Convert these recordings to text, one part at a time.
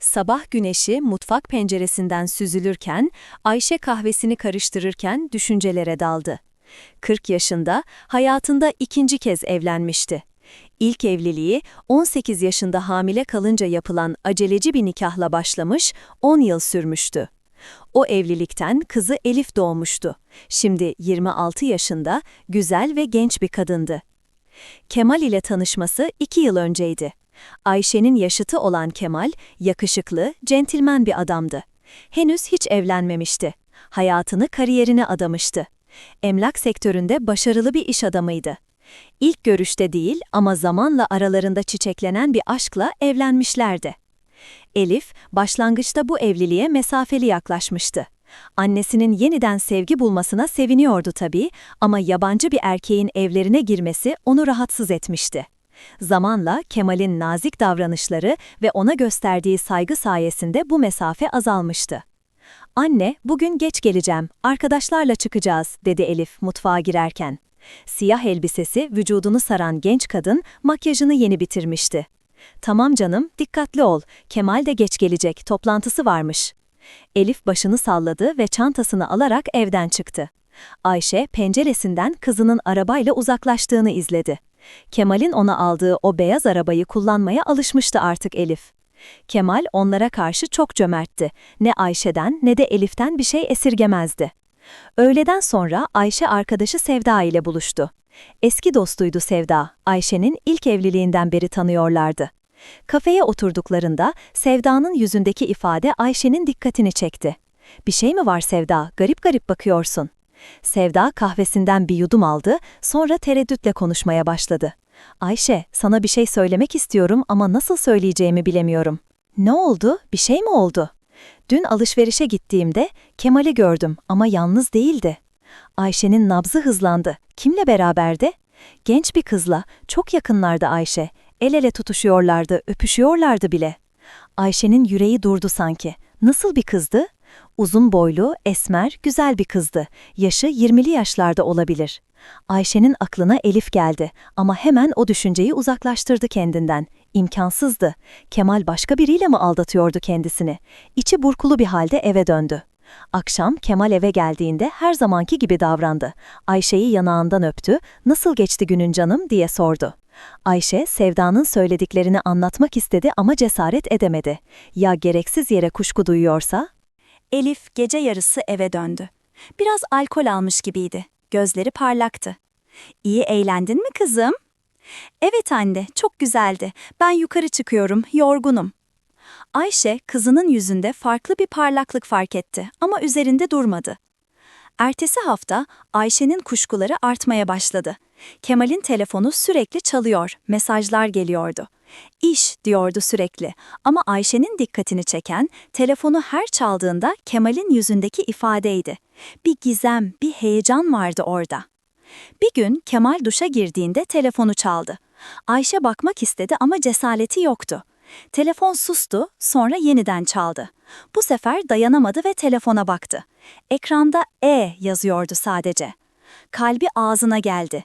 Sabah güneşi mutfak penceresinden süzülürken, Ayşe kahvesini karıştırırken düşüncelere daldı. 40 yaşında, hayatında ikinci kez evlenmişti. İlk evliliği 18 yaşında hamile kalınca yapılan aceleci bir nikahla başlamış, 10 yıl sürmüştü. O evlilikten kızı Elif doğmuştu. Şimdi 26 yaşında, güzel ve genç bir kadındı. Kemal ile tanışması 2 yıl önceydi. Ayşe'nin yaşıtı olan Kemal, yakışıklı, centilmen bir adamdı. Henüz hiç evlenmemişti. Hayatını kariyerine adamıştı. Emlak sektöründe başarılı bir iş adamıydı. İlk görüşte değil ama zamanla aralarında çiçeklenen bir aşkla evlenmişlerdi. Elif, başlangıçta bu evliliğe mesafeli yaklaşmıştı. Annesinin yeniden sevgi bulmasına seviniyordu tabii ama yabancı bir erkeğin evlerine girmesi onu rahatsız etmişti. Zamanla Kemal'in nazik davranışları ve ona gösterdiği saygı sayesinde bu mesafe azalmıştı. Anne, bugün geç geleceğim, arkadaşlarla çıkacağız, dedi Elif mutfağa girerken. Siyah elbisesi vücudunu saran genç kadın makyajını yeni bitirmişti. Tamam canım, dikkatli ol, Kemal de geç gelecek, toplantısı varmış. Elif başını salladı ve çantasını alarak evden çıktı. Ayşe penceresinden kızının arabayla uzaklaştığını izledi. Kemal'in ona aldığı o beyaz arabayı kullanmaya alışmıştı artık Elif. Kemal onlara karşı çok cömertti. Ne Ayşe'den ne de Elif'ten bir şey esirgemezdi. Öğleden sonra Ayşe arkadaşı Sevda ile buluştu. Eski dostuydu Sevda, Ayşe'nin ilk evliliğinden beri tanıyorlardı. Kafeye oturduklarında Sevda'nın yüzündeki ifade Ayşe'nin dikkatini çekti. Bir şey mi var Sevda, garip garip bakıyorsun. Sevda kahvesinden bir yudum aldı, sonra tereddütle konuşmaya başladı. Ayşe, sana bir şey söylemek istiyorum ama nasıl söyleyeceğimi bilemiyorum. Ne oldu? Bir şey mi oldu? Dün alışverişe gittiğimde Kemal'i gördüm ama yalnız değildi. Ayşe'nin nabzı hızlandı. Kimle beraberdi? Genç bir kızla, çok yakınlardı Ayşe. El ele tutuşuyorlardı, öpüşüyorlardı bile. Ayşe'nin yüreği durdu sanki. Nasıl bir kızdı? Uzun boylu, esmer, güzel bir kızdı. Yaşı 20'li yaşlarda olabilir. Ayşe'nin aklına Elif geldi ama hemen o düşünceyi uzaklaştırdı kendinden. İmkansızdı. Kemal başka biriyle mi aldatıyordu kendisini? İçi burkulu bir halde eve döndü. Akşam Kemal eve geldiğinde her zamanki gibi davrandı. Ayşe'yi yanağından öptü, nasıl geçti günün canım diye sordu. Ayşe, Sevda'nın söylediklerini anlatmak istedi ama cesaret edemedi. Ya gereksiz yere kuşku duyuyorsa? Elif gece yarısı eve döndü. Biraz alkol almış gibiydi. Gözleri parlaktı. İyi eğlendin mi kızım? Evet anne, çok güzeldi. Ben yukarı çıkıyorum, yorgunum. Ayşe kızının yüzünde farklı bir parlaklık fark etti ama üzerinde durmadı. Ertesi hafta Ayşe'nin kuşkuları artmaya başladı. Kemal'in telefonu sürekli çalıyor, mesajlar geliyordu. İş diyordu sürekli ama Ayşe'nin dikkatini çeken telefonu her çaldığında Kemal'in yüzündeki ifadeydi. Bir gizem, bir heyecan vardı orada. Bir gün Kemal duşa girdiğinde telefonu çaldı. Ayşe bakmak istedi ama cesareti yoktu. Telefon sustu, sonra yeniden çaldı. Bu sefer dayanamadı ve telefona baktı. Ekranda E yazıyordu sadece. Kalbi ağzına geldi.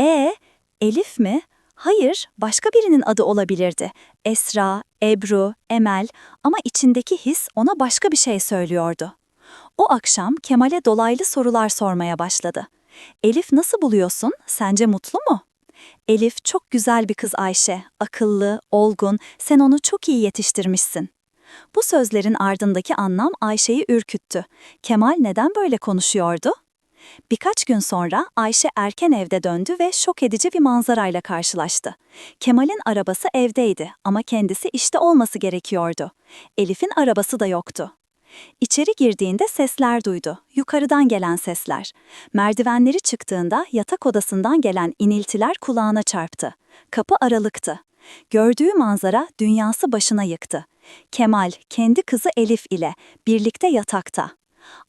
E, Elif mi? Hayır, başka birinin adı olabilirdi. Esra, Ebru, Emel ama içindeki his ona başka bir şey söylüyordu. O akşam Kemal'e dolaylı sorular sormaya başladı. Elif nasıl buluyorsun? Sence mutlu mu? Elif çok güzel bir kız Ayşe, akıllı, olgun, sen onu çok iyi yetiştirmişsin. Bu sözlerin ardındaki anlam Ayşe'yi ürküttü. Kemal neden böyle konuşuyordu? Birkaç gün sonra Ayşe erken evde döndü ve şok edici bir manzarayla karşılaştı. Kemal'in arabası evdeydi ama kendisi işte olması gerekiyordu. Elif'in arabası da yoktu. İçeri girdiğinde sesler duydu, yukarıdan gelen sesler. Merdivenleri çıktığında yatak odasından gelen iniltiler kulağına çarptı. Kapı aralıktı. Gördüğü manzara dünyası başına yıktı. Kemal, kendi kızı Elif ile birlikte yatakta.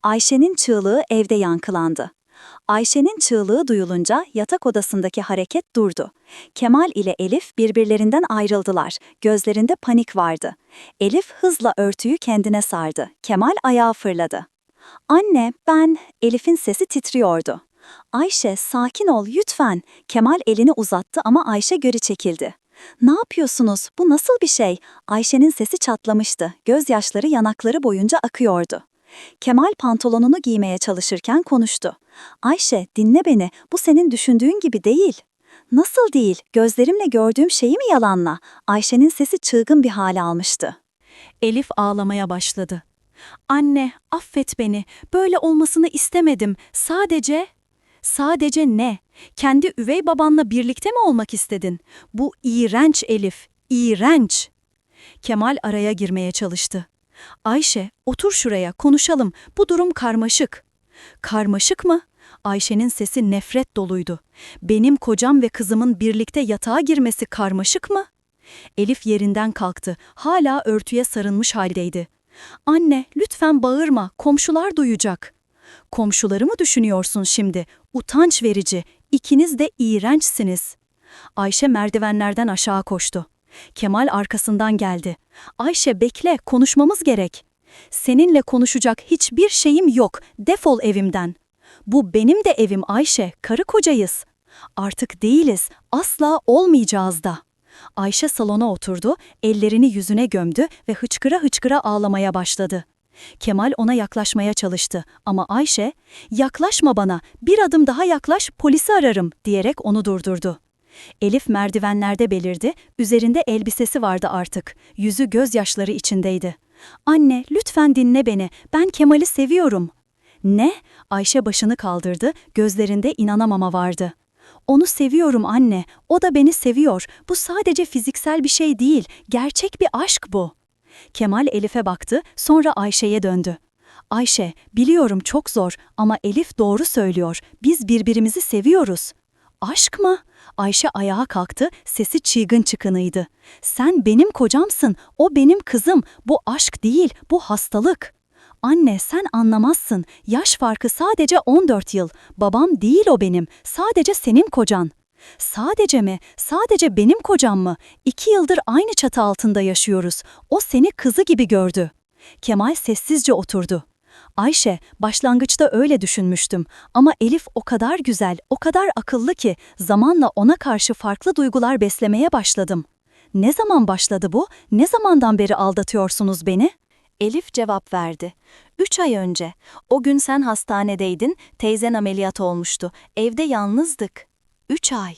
Ayşe'nin çığlığı evde yankılandı. Ayşe'nin çığlığı duyulunca yatak odasındaki hareket durdu. Kemal ile Elif birbirlerinden ayrıldılar. Gözlerinde panik vardı. Elif hızla örtüyü kendine sardı. Kemal ayağa fırladı. Anne, ben... Elif'in sesi titriyordu. Ayşe, sakin ol lütfen. Kemal elini uzattı ama Ayşe geri çekildi. Ne yapıyorsunuz? Bu nasıl bir şey? Ayşe'nin sesi çatlamıştı. Gözyaşları yanakları boyunca akıyordu. Kemal pantolonunu giymeye çalışırken konuştu. Ayşe, dinle beni. Bu senin düşündüğün gibi değil. Nasıl değil? Gözlerimle gördüğüm şeyi mi yalanla? Ayşe'nin sesi çılgın bir hale almıştı. Elif ağlamaya başladı. Anne, affet beni. Böyle olmasını istemedim. Sadece... Sadece ne? Kendi üvey babanla birlikte mi olmak istedin? Bu iğrenç Elif, iğrenç. Kemal araya girmeye çalıştı. Ayşe, otur şuraya, konuşalım. Bu durum karmaşık. Karmaşık mı? Ayşe'nin sesi nefret doluydu. Benim kocam ve kızımın birlikte yatağa girmesi karmaşık mı? Elif yerinden kalktı. Hala örtüye sarılmış haldeydi. Anne, lütfen bağırma. Komşular duyacak. Komşuları mı düşünüyorsun şimdi? Utanç verici. İkiniz de iğrençsiniz. Ayşe merdivenlerden aşağı koştu. Kemal arkasından geldi. Ayşe bekle, konuşmamız gerek. Seninle konuşacak hiçbir şeyim yok. Defol evimden. Bu benim de evim Ayşe, karı kocayız. Artık değiliz, asla olmayacağız da. Ayşe salona oturdu, ellerini yüzüne gömdü ve hıçkıra hıçkıra ağlamaya başladı. Kemal ona yaklaşmaya çalıştı ama Ayşe, "Yaklaşma bana, bir adım daha yaklaş, polisi ararım." diyerek onu durdurdu. Elif merdivenlerde belirdi, üzerinde elbisesi vardı artık. Yüzü gözyaşları içindeydi. "Anne, lütfen dinle beni. Ben Kemal'i seviyorum." "Ne?" Ayşe başını kaldırdı, gözlerinde inanamama vardı. Onu seviyorum anne. O da beni seviyor. Bu sadece fiziksel bir şey değil. Gerçek bir aşk bu. Kemal Elif'e baktı, sonra Ayşe'ye döndü. Ayşe, biliyorum çok zor ama Elif doğru söylüyor. Biz birbirimizi seviyoruz. Aşk mı? Ayşe ayağa kalktı, sesi çığgın çıkınıydı. Sen benim kocamsın, o benim kızım. Bu aşk değil, bu hastalık. Anne sen anlamazsın. Yaş farkı sadece 14 yıl. Babam değil o benim. Sadece senin kocan. Sadece mi? Sadece benim kocam mı? İki yıldır aynı çatı altında yaşıyoruz. O seni kızı gibi gördü. Kemal sessizce oturdu. Ayşe, başlangıçta öyle düşünmüştüm ama Elif o kadar güzel, o kadar akıllı ki zamanla ona karşı farklı duygular beslemeye başladım. Ne zaman başladı bu? Ne zamandan beri aldatıyorsunuz beni? Elif cevap verdi. Üç ay önce. O gün sen hastanedeydin, teyzen ameliyat olmuştu. Evde yalnızdık. Üç ay.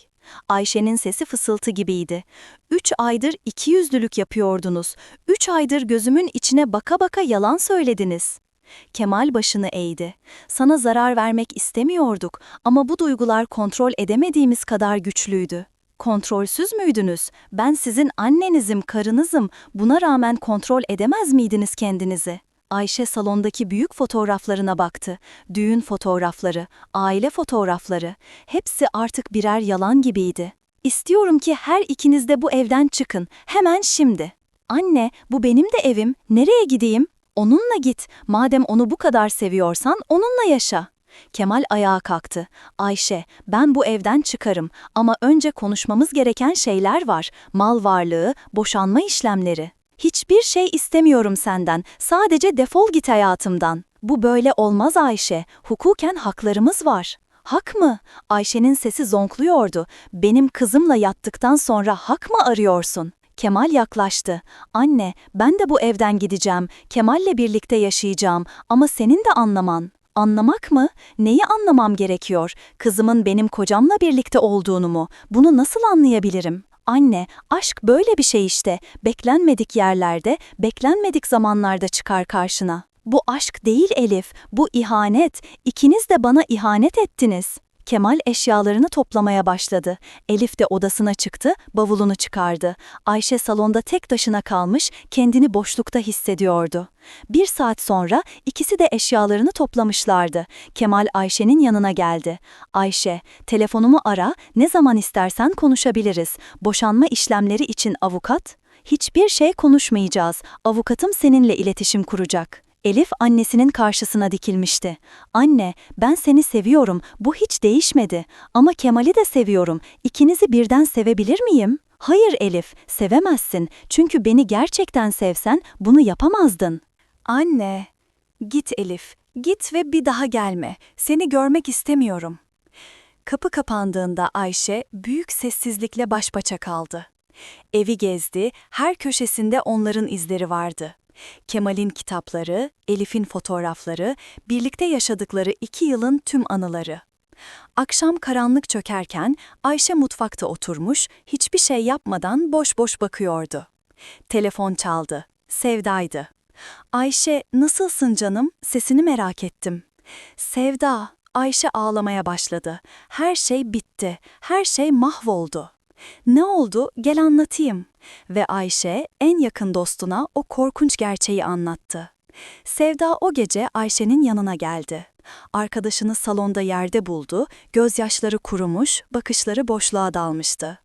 Ayşe'nin sesi fısıltı gibiydi. Üç aydır iki yüzlülük yapıyordunuz. Üç aydır gözümün içine baka baka yalan söylediniz. Kemal başını eğdi. Sana zarar vermek istemiyorduk ama bu duygular kontrol edemediğimiz kadar güçlüydü. Kontrolsüz müydünüz? Ben sizin annenizim, karınızım. Buna rağmen kontrol edemez miydiniz kendinizi? Ayşe salondaki büyük fotoğraflarına baktı. Düğün fotoğrafları, aile fotoğrafları. Hepsi artık birer yalan gibiydi. İstiyorum ki her ikiniz de bu evden çıkın. Hemen şimdi. Anne, bu benim de evim. Nereye gideyim? Onunla git. Madem onu bu kadar seviyorsan onunla yaşa. Kemal ayağa kalktı. Ayşe, ben bu evden çıkarım ama önce konuşmamız gereken şeyler var. Mal varlığı, boşanma işlemleri. Hiçbir şey istemiyorum senden. Sadece defol git hayatımdan. Bu böyle olmaz Ayşe. Hukuken haklarımız var. Hak mı? Ayşe'nin sesi zonkluyordu. Benim kızımla yattıktan sonra hak mı arıyorsun? Kemal yaklaştı. Anne, ben de bu evden gideceğim. Kemal'le birlikte yaşayacağım ama senin de anlaman. Anlamak mı? Neyi anlamam gerekiyor? Kızımın benim kocamla birlikte olduğunu mu? Bunu nasıl anlayabilirim? Anne, aşk böyle bir şey işte. Beklenmedik yerlerde, beklenmedik zamanlarda çıkar karşına. Bu aşk değil Elif, bu ihanet. İkiniz de bana ihanet ettiniz. Kemal eşyalarını toplamaya başladı. Elif de odasına çıktı, bavulunu çıkardı. Ayşe salonda tek taşına kalmış, kendini boşlukta hissediyordu. Bir saat sonra ikisi de eşyalarını toplamışlardı. Kemal Ayşe'nin yanına geldi. Ayşe, telefonumu ara, ne zaman istersen konuşabiliriz. Boşanma işlemleri için avukat? Hiçbir şey konuşmayacağız. Avukatım seninle iletişim kuracak. Elif annesinin karşısına dikilmişti. Anne, ben seni seviyorum, bu hiç değişmedi. Ama Kemal'i de seviyorum. İkinizi birden sevebilir miyim? Hayır Elif, sevemezsin. Çünkü beni gerçekten sevsen bunu yapamazdın. Anne, git Elif, git ve bir daha gelme. Seni görmek istemiyorum. Kapı kapandığında Ayşe büyük sessizlikle baş başa kaldı. Evi gezdi, her köşesinde onların izleri vardı. Kemal'in kitapları, Elif'in fotoğrafları, birlikte yaşadıkları iki yılın tüm anıları. Akşam karanlık çökerken Ayşe mutfakta oturmuş, hiçbir şey yapmadan boş boş bakıyordu. Telefon çaldı. Sevda'ydı. Ayşe, nasılsın canım? Sesini merak ettim. Sevda, Ayşe ağlamaya başladı. Her şey bitti. Her şey mahvoldu. Ne oldu? Gel anlatayım. Ve Ayşe en yakın dostuna o korkunç gerçeği anlattı. Sevda o gece Ayşe'nin yanına geldi. Arkadaşını salonda yerde buldu, gözyaşları kurumuş, bakışları boşluğa dalmıştı.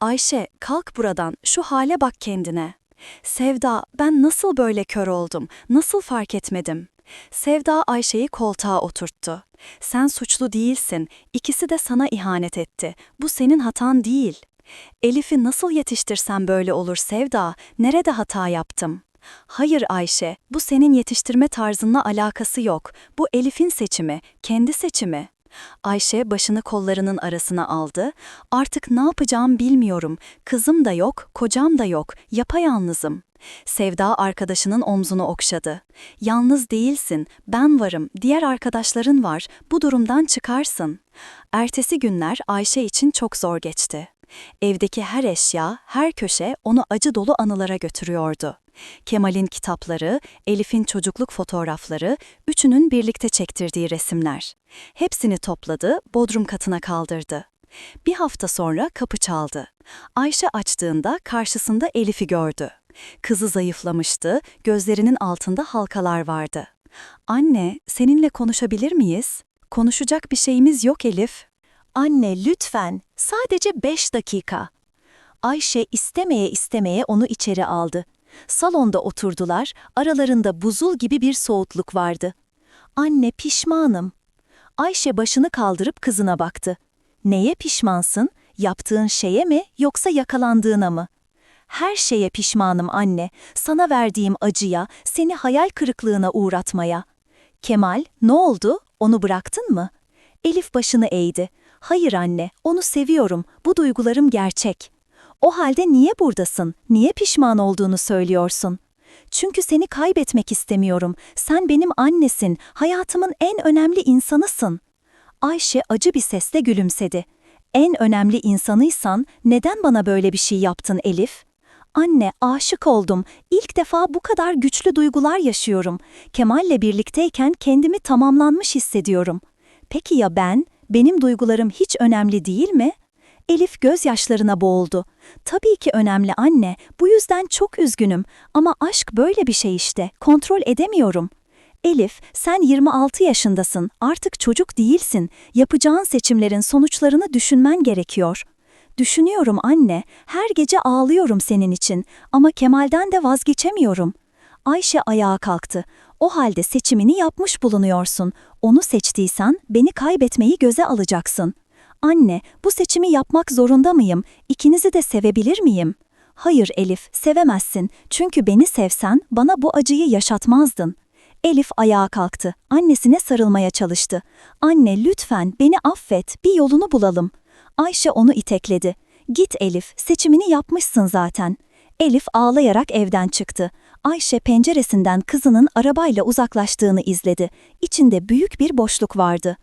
Ayşe, kalk buradan, şu hale bak kendine. Sevda, ben nasıl böyle kör oldum, nasıl fark etmedim? Sevda Ayşe'yi koltuğa oturttu. Sen suçlu değilsin, ikisi de sana ihanet etti. Bu senin hatan değil. Elif'i nasıl yetiştirsem böyle olur Sevda, nerede hata yaptım? Hayır Ayşe, bu senin yetiştirme tarzınla alakası yok. Bu Elif'in seçimi, kendi seçimi. Ayşe başını kollarının arasına aldı. Artık ne yapacağım bilmiyorum. Kızım da yok, kocam da yok. Yapayalnızım. Sevda arkadaşının omzunu okşadı. Yalnız değilsin, ben varım, diğer arkadaşların var. Bu durumdan çıkarsın. Ertesi günler Ayşe için çok zor geçti. Evdeki her eşya, her köşe onu acı dolu anılara götürüyordu. Kemal'in kitapları, Elif'in çocukluk fotoğrafları, üçünün birlikte çektirdiği resimler. Hepsini topladı, bodrum katına kaldırdı. Bir hafta sonra kapı çaldı. Ayşe açtığında karşısında Elif'i gördü. Kızı zayıflamıştı, gözlerinin altında halkalar vardı. Anne, seninle konuşabilir miyiz? Konuşacak bir şeyimiz yok Elif. Anne lütfen, sadece beş dakika. Ayşe istemeye istemeye onu içeri aldı. Salonda oturdular, aralarında buzul gibi bir soğutluk vardı. Anne pişmanım. Ayşe başını kaldırıp kızına baktı. Neye pişmansın? Yaptığın şeye mi yoksa yakalandığına mı? Her şeye pişmanım anne. Sana verdiğim acıya, seni hayal kırıklığına uğratmaya. Kemal, ne oldu? Onu bıraktın mı? Elif başını eğdi. Hayır anne, onu seviyorum. Bu duygularım gerçek. O halde niye buradasın? Niye pişman olduğunu söylüyorsun? Çünkü seni kaybetmek istemiyorum. Sen benim annesin, hayatımın en önemli insanısın. Ayşe acı bir sesle gülümsedi. En önemli insanıysan neden bana böyle bir şey yaptın Elif? Anne, aşık oldum. İlk defa bu kadar güçlü duygular yaşıyorum. Kemal'le birlikteyken kendimi tamamlanmış hissediyorum. Peki ya ben? Benim duygularım hiç önemli değil mi? Elif gözyaşlarına boğuldu. Tabii ki önemli anne, bu yüzden çok üzgünüm ama aşk böyle bir şey işte, kontrol edemiyorum. Elif, sen 26 yaşındasın, artık çocuk değilsin. Yapacağın seçimlerin sonuçlarını düşünmen gerekiyor. Düşünüyorum anne, her gece ağlıyorum senin için ama Kemal'den de vazgeçemiyorum. Ayşe ayağa kalktı. O halde seçimini yapmış bulunuyorsun. Onu seçtiysen beni kaybetmeyi göze alacaksın. Anne, bu seçimi yapmak zorunda mıyım? İkinizi de sevebilir miyim? Hayır Elif, sevemezsin. Çünkü beni sevsen bana bu acıyı yaşatmazdın. Elif ayağa kalktı. Annesine sarılmaya çalıştı. Anne lütfen beni affet, bir yolunu bulalım. Ayşe onu itekledi. Git Elif, seçimini yapmışsın zaten. Elif ağlayarak evden çıktı. Ayşe penceresinden kızının arabayla uzaklaştığını izledi. İçinde büyük bir boşluk vardı.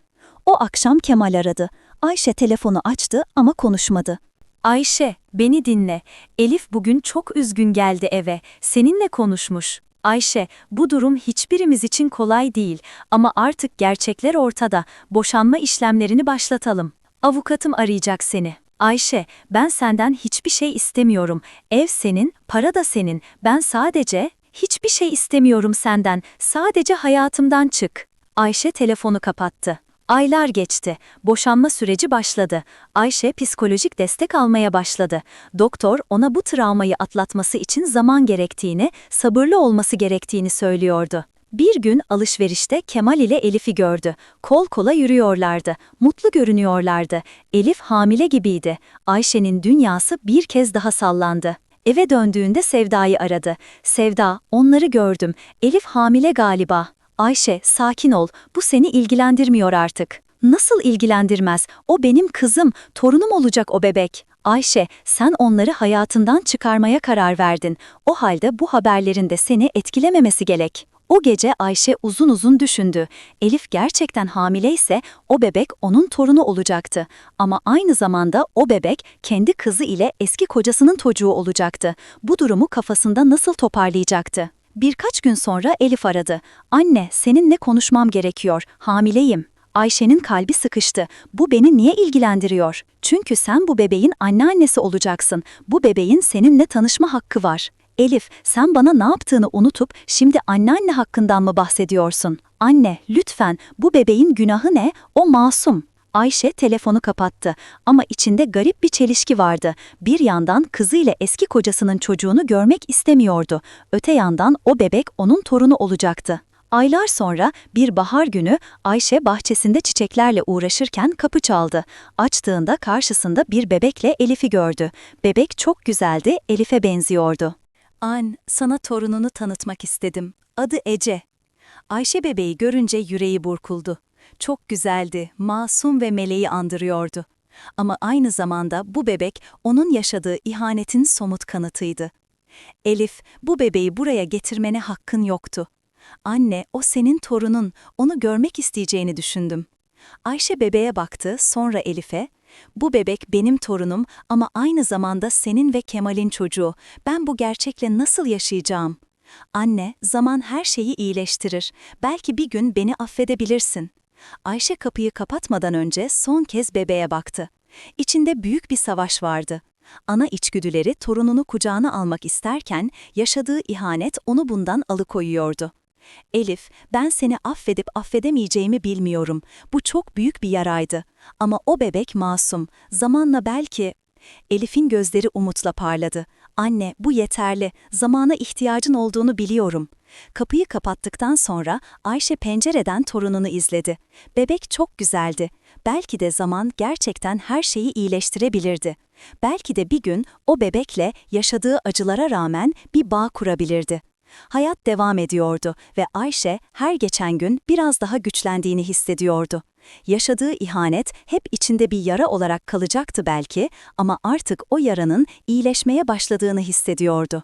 O akşam Kemal aradı. Ayşe telefonu açtı ama konuşmadı. Ayşe, beni dinle. Elif bugün çok üzgün geldi eve. Seninle konuşmuş. Ayşe, bu durum hiçbirimiz için kolay değil ama artık gerçekler ortada. Boşanma işlemlerini başlatalım. Avukatım arayacak seni. Ayşe, ben senden hiçbir şey istemiyorum. Ev senin, para da senin. Ben sadece hiçbir şey istemiyorum senden. Sadece hayatımdan çık. Ayşe telefonu kapattı. Aylar geçti. Boşanma süreci başladı. Ayşe psikolojik destek almaya başladı. Doktor ona bu travmayı atlatması için zaman gerektiğini, sabırlı olması gerektiğini söylüyordu. Bir gün alışverişte Kemal ile Elif'i gördü. Kol kola yürüyorlardı. Mutlu görünüyorlardı. Elif hamile gibiydi. Ayşe'nin dünyası bir kez daha sallandı. Eve döndüğünde Sevda'yı aradı. Sevda, onları gördüm. Elif hamile galiba. Ayşe, sakin ol. Bu seni ilgilendirmiyor artık. Nasıl ilgilendirmez? O benim kızım, torunum olacak o bebek. Ayşe, sen onları hayatından çıkarmaya karar verdin. O halde bu haberlerin de seni etkilememesi gerek. O gece Ayşe uzun uzun düşündü. Elif gerçekten hamileyse o bebek onun torunu olacaktı. Ama aynı zamanda o bebek kendi kızı ile eski kocasının çocuğu olacaktı. Bu durumu kafasında nasıl toparlayacaktı? Birkaç gün sonra Elif aradı. Anne, seninle konuşmam gerekiyor. Hamileyim. Ayşe'nin kalbi sıkıştı. Bu beni niye ilgilendiriyor? Çünkü sen bu bebeğin anneannesi olacaksın. Bu bebeğin seninle tanışma hakkı var. Elif, sen bana ne yaptığını unutup şimdi anneanne hakkından mı bahsediyorsun? Anne, lütfen bu bebeğin günahı ne? O masum. Ayşe telefonu kapattı ama içinde garip bir çelişki vardı. Bir yandan kızıyla eski kocasının çocuğunu görmek istemiyordu. Öte yandan o bebek onun torunu olacaktı. Aylar sonra bir bahar günü Ayşe bahçesinde çiçeklerle uğraşırken kapı çaldı. Açtığında karşısında bir bebekle Elif'i gördü. Bebek çok güzeldi, Elif'e benziyordu. An, sana torununu tanıtmak istedim. Adı Ece. Ayşe bebeği görünce yüreği burkuldu. Çok güzeldi, masum ve meleği andırıyordu. Ama aynı zamanda bu bebek onun yaşadığı ihanetin somut kanıtıydı. Elif, bu bebeği buraya getirmene hakkın yoktu. Anne, o senin torunun, onu görmek isteyeceğini düşündüm. Ayşe bebeğe baktı, sonra Elif'e, bu bebek benim torunum ama aynı zamanda senin ve Kemal'in çocuğu. Ben bu gerçekle nasıl yaşayacağım? Anne, zaman her şeyi iyileştirir. Belki bir gün beni affedebilirsin. Ayşe kapıyı kapatmadan önce son kez bebeğe baktı. İçinde büyük bir savaş vardı. Ana içgüdüleri torununu kucağına almak isterken yaşadığı ihanet onu bundan alıkoyuyordu. Elif, ben seni affedip affedemeyeceğimi bilmiyorum. Bu çok büyük bir yaraydı. Ama o bebek masum. Zamanla belki... Elif'in gözleri umutla parladı. Anne, bu yeterli. Zamana ihtiyacın olduğunu biliyorum. Kapıyı kapattıktan sonra Ayşe pencereden torununu izledi. Bebek çok güzeldi. Belki de zaman gerçekten her şeyi iyileştirebilirdi. Belki de bir gün o bebekle yaşadığı acılara rağmen bir bağ kurabilirdi. Hayat devam ediyordu ve Ayşe her geçen gün biraz daha güçlendiğini hissediyordu. Yaşadığı ihanet hep içinde bir yara olarak kalacaktı belki ama artık o yaranın iyileşmeye başladığını hissediyordu.